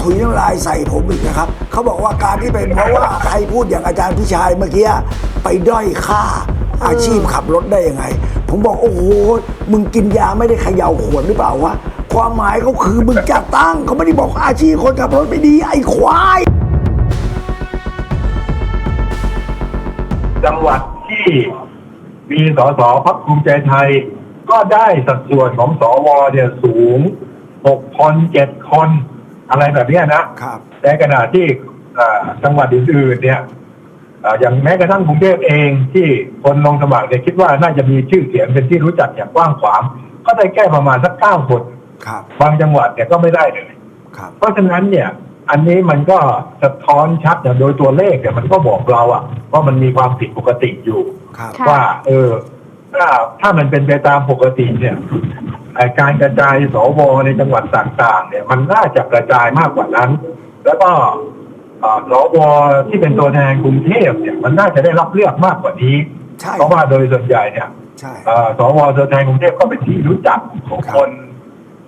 ถุยน้ำลายใส่ผมอีกนะครับเขาบอกว่าการที่เป็นเพราะว่าใครพูดอย่างอาจารย์พิชัยเมื่อกี้ไปด้อยค่าอาชีพขับรถได้ยังไง ผมบอกโอ้โหมึงกินยาไม่ได้เขย่าขวดหรือเปล่าวะความหมายเขาคือมึงจัดตั้งเขาไม่ได้บอกอาชีพคนขับรถไม่ดีไอ้ควายจังหวัดที่มีสสพักภูมิใจไทย ก็ได้สัดส่วนของสวเนี่ยสูงหกคนเจ็ดคน อะไรแบบเนี้ยนะครับในขณะที่อ่าจังหวัดอื่นๆเนี่ยอ่าอย่างแม้กระทั่งกรุงเทพเองที่คนลงสมัครเนี่ยคิดว่าน่าจะมีชื่อเสียงเป็นที่รู้จักอย่างกว้างขวาง ก็ได้แค่ประมาณสักเก้าคนครับบางจังหวัดเนี่ยก็ไม่ได้เลยครับเพราะฉะนั้นเนี่ย อันนี้มันก็สะท้อนชัดเนี่ยโดยตัวเลขเนี่ยมันก็บอกเราอะว่ามันมีความผิดปกติอยู่ครับค่ะว่า เออถ้าถ้ามันเป็นไปตามปกติเนี่ยไอ้ การกระจายสวในจังหวัดต่างๆ เนี่ย มันน่าจะกระจายมากกว่านั้น แล้วก็อ่าสวที่เป็นตัวแทนกรุงเทพเนี่ยมันน่าจะได้รับเลือกมากกว่านี้ใช่เพราะว่าโดยส่วนใหญ่เนี่ยใช่เอ่อสวตัวแทนกรุงเทพก็เป็นที่รู้จักของครับคน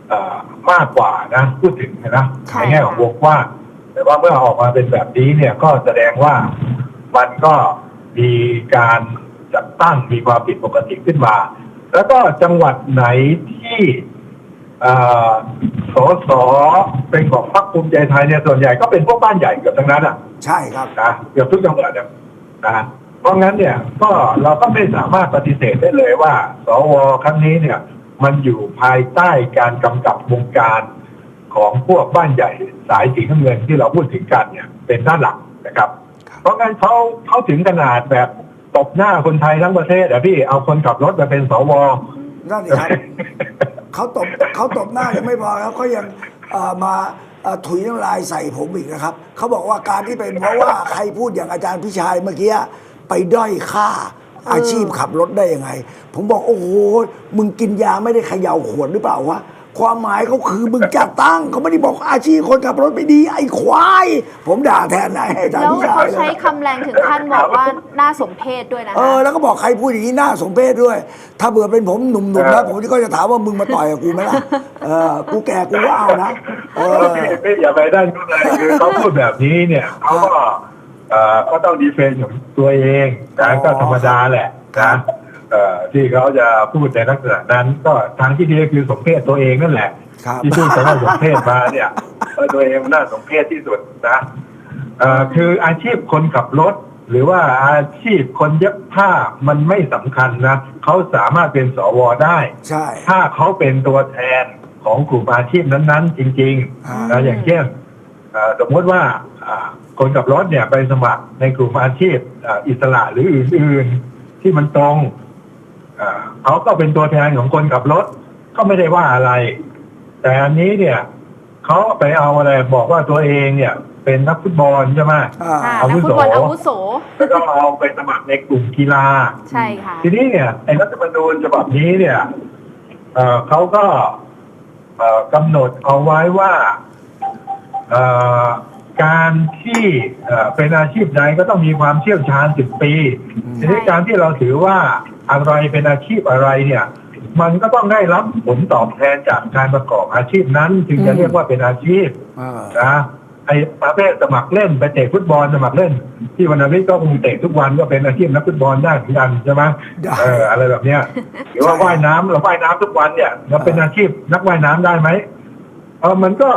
เอ่อมากกว่านะพูดถึงนะใช่ในแง่ของค่ะวงกว้างแต่ว่าเมื่อออกมาเป็นแบบนี้เนี่ยก็แสดงว่ามันก็มีการจัดตั้งมีความผิดปกติขึ้นมา แล้วก็จังหวัดไหนที่เอ่อสสเป็นของพรรคภูมิใจไทยเนี่ยส่วนใหญ่ก็เป็นพวกบ้านใหญ่เกือบทั้งนั้นอะใช่ครับนะเกือบทุกจังหวัดเนี่ยนะเพราะงั้นเนี่ยก็เราก็ไม่สามารถปฏิเสธได้เลยว่า สวครั้งนี้เนี่ย มันอยู่ภายใต้การกำกับวงการของพวกบ้านใหญ่สายสีน้ำเงินที่เราพูดถึงกันเนี่ย เป็นด้านหลักนะครับครับเพราะงั้นเขาเขาถึงขนาดแบบ ตบหน้าคนไทยทั้งประเทศอะพี่เอาคนขับรถมาเป็นสวนั่นสิครับเขาตบเขาตบหน้ายังไม่พอครับเขายังเอ่อมาเอ่อถุยน้ำลายใส่ผมอีกนะครับเขาบอกว่าการที่เป็นเพราะว่าใครพูดอย่างอาจารย์พิชัยเมื่อกี้ไปด้อยค่าอาชีพขับรถได้ยังไง ผมบอกโอ้โหมึงกินยาไม่ได้เขย่าขวดหรือเปล่าวะ ความหมายเขาคือมึงจัดตั้งเขาไม่ได้บอกอาชีพคนขับรถไม่ดีไอ้ควาย ผมด่าแทนนายอาจารย์แล้วพิชัเขายเลใช้ยคำแรงถึงขั้นบอกว่าน่าสมเพชด้วยนะเอคะอแล้วก็บอกใครพูดอย่างนี้น่าสมเพชด้วย ถ้าเบื่อเป็นผมหนุ่มๆแล้วเออผมก็จะถามว่ามึงมาต่อยกับกูไหมล่ะเออกูแก่กูก็เอานะเออ พี่พี่อย่าไปได้นู่นเลยคือเขาพูดแบบนี้เนี่ยเขาก็เอ่อก็ต้องดีเฟนต์ของตัวเองนะก็ธรรมดาแหละครันะบเอ่อ ที่เขาจะพูดในลักษณะนั้น ก็ทางที่ดีก็คือสมเพศตัวเองนั่นแหละครับที่พูดคำว่าสมเพศมาเนี่ยเออตัวเองมันน่าสมเพศที่สุดนะเอ่อคืออาชีพคนขับรถ หรือว่าอาชีพคนเย็บผ้ามันไม่สำคัญนะเขาสามารถเป็นสวได้ใช่ถ้าเขาเป็นตัวแทนของกลุ่มอาชีพนั้นๆ จริงอ่าๆนะอย่างเช่นเอ่อสมมติว่าอ่าคนขับรถเนี่ยไปสมัครในกลุ่มอาชีพอ่าอิสระหรืออื่นๆ ที่มันตรงอ่า เขาก็เป็นตัวแทนของคนขับรถ ก็ไม่ได้ว่าอะไร แต่อันนี้เนี่ยเขาไปเอาอะไรบอกว่าตัวเองเนี่ย เป็นนักฟุตบอลใช่ไหมอ่าค่ะอาวุนักโสฟุตบอลอาวุโสแล้วก็เอาไปสมัครในกลุ่มกีฬาใช่ค่ะทีนี้เนี่ยไอ้รัฐธรรมนูญฉบับนี้เนี่ยเอ่อเขาก็เอ่อกำหนดเอาไว้ว่าเอ่อการที่เอ่อเป็นอาชีพใดก็ต้องมีความเชี่ยวชาญสิบปีทีนี้การที่เราถือว่า อะไรเป็นอาชีพอะไรเนี่ย มันก็ต้องได้รับผลตอบแทนจากการประกอบอาชีพนั้น จึงจะอืมเรียกว่าเป็นอาชีพอ่านะไอ้ประเภทสมัครเล่นไปเตะฟุตบอลสมัครเล่น ที่วันนี้ก็คงเตะทุกวันก็เป็นอาชีพนักฟุตบอลได้เหมือนกันใช่ไหมได้เอออะไรแบบเนี้ยหรือว่าใช่ว่ายน้ำเราว่ายน้ำทุกวันเนี่ยเราเป็นอาชีพนักว่ายน้ำได้ไหมเออมันก็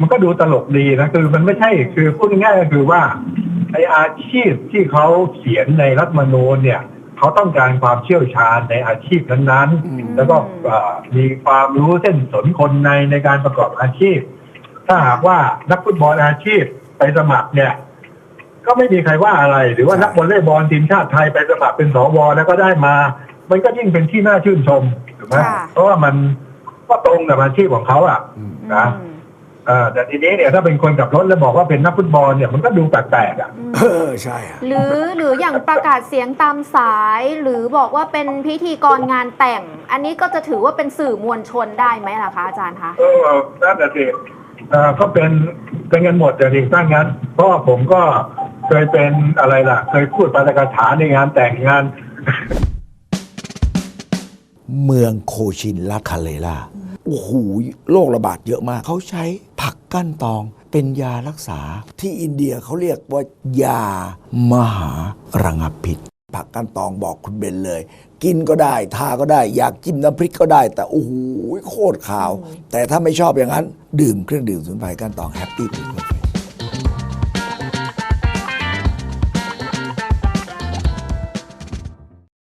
มันก็ดูตลกดีนะคือมันไม่ใช่คือพูดง่ายๆก็คือว่าไออาชีพที่เขาเขียนในรัฐธรรมนูญเนี่ย เขาต้องการความเชี่ยวชาญในอาชีพนั้นอืมๆแล้วก็เอ่อมีความรู้เส้นสนคนในในการประกอบอาชีพ ถ้าหากว่านักฟุตบอลอาชีพไปสมัครเนี่ยก็ไม่มีใครว่าอะไร หรือว่าใช่นักวอลเลย์บอลทีมชาติไทยไปสมัครเป็นสวแล้วก็ได้มา มันก็ยิ่งเป็นที่น่าชื่นชมถูกไหมค่ะเพราะว่ามันก็ตรงกับอาชีพของเขาอะอืมนะอืม เออแต่ทีนี้เนี่ยถ้าเป็นคนขับรถแล้วบอกว่าเป็นนักฟุตบอลเนี่ยมันก็ดูแปลกๆอะเออใช่อะหรือหรืออย่างประกาศเสียงตามสาย หรือบอกว่าเป็นพิธีกรงานแต่ง อันนี้ก็จะถือว่าเป็นสื่อมวลชนได้ไหมล่ะคะอาจารย์คะเออนั่นแหะสิเออก็เป็นเป็นกันหมดแต่ถึงตั้งงั้นเพราะว่าผมก็เคยเป็นอะไรล่ะ เคยพูดปาฐกถาในงานแต่งงาน เมืองโคชินลาคาเลล่า โอ้โหโรคระบาดเยอะมาก เขาใช้ผักกั้นตองเป็นยารักษาที่อินเดียเขาเรียกว่ายามหาระงับพิษ ผักกันตองบอกคุณเบนเลย กินก็ได้ ทาก็ได้ อยากจิ้มน้ำพริกก็ได้ แต่โอ้โหโคตรขาว แต่ถ้าไม่ชอบอย่างนั้น ดื่มเครื่องดื่มสมุนไพรกันตองแฮปปี้เป็น